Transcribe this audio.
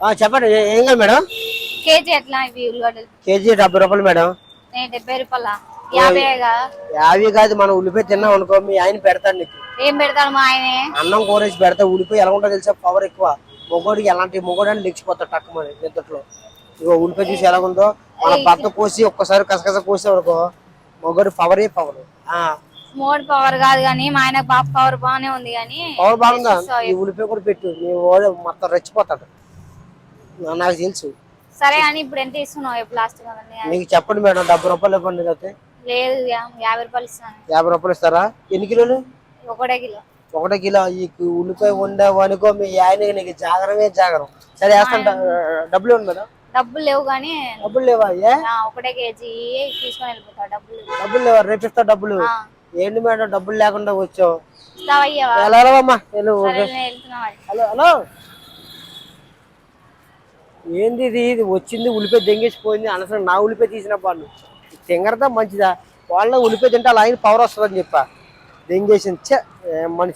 ఆ, చెప్పండి ఏ- కాదు మేడం? కేజీ ఎట్లా ఇవి ఉల్లిగడ్డలు? కేజీ డెబ్బై రూపాయలు మేడం. డెబ్బై రూపాయల? యాభైగా యాభై కాదు మనం ఉల్లిపాయ తిన్నాం అనుకో మీ ఆయన పెడతాడు నీకు. ఏం పెడతాడు మా ఆయనే? అన్నం కూరేసి పెడతా ఉల్లిపాయ ఎలా ఉంటుందో తెలుసా? పవర్ ఎక్కువ. మొగోడికి ఎలాంటి మొగోడు అని లెక్కిపోతాడు టక్కుమని నిద్రలో ఇగో ఉల్లిపాయ చూసి ఎలా ఉందో మన భర్త కోసి ఒక్కసారి కసకస కోసాం అనుకో మొగోడి పవరే పవర్ మోడ్ పవర్ కాదు కానీ మా ఆయన బాబు పవర్ బాగానే ఉంది కానీ పవర్ బాగుందా? ఈ ఉల్లిపాయ కూడా పెట్టు. నీ వాడు మొత్తం రెచ్చిపోతాడు. నాకు తెలుసు. సరే అని ఇప్పుడు ఎంత ఇస్తున్నావు? ఎప్పుడు లాస్ట్ మీకు చెప్పండి మేడం డెబ్బై రూపాయలు ఇవ్వండి అయితే లేదు యా- యాభై రూపాయలు ఇస్తాను. యాభై రూపాయలు ఇస్తారా? ఎన్ని కిలోలు? ఒకటే కిలో. ఒకటే కిలో. ఈ ఉల్లిపాయ వండావు అనుకో మీ ఆయన నీకు జాగరమే జాగరం. సరే వేస్తాను. డ- డబ్బులు ఇవ్వండి మేడం. డబ్బులు లేవు కానీ డబ్బులు లేవా? ఏ? ఆ, ఒకటే కేజీ. తీసుకొని వెళ్ళిపోతావు డబ్బులు లేవు. డబ్బులు లేవా? రేపు ఇస్తా డబ్బులు. ఆ, ఏంటి మేడం డబ్బులు లేకుండా వచ్చావు ఇస్తావా ఇయ్యవా? ఎలా వెళ్ళవమ్మా వెళ్ళు. సరే నేను వెళ్తున్నా మరి. Hello hello. ఏంది ఇది? ఇది వచ్చింది ఉల్లిపాయ దెంగేసిపోయింది అనసరం నా ఉల్లిపాయ తీసిన వాళ్ళు. తింగరదా మంచిదా? వాళ్ళ ఉల్లిపాయ తింటే అలా ఆయన పవర్ వస్తుందని చెప్పా. దెంగేసింది. చే మనిషి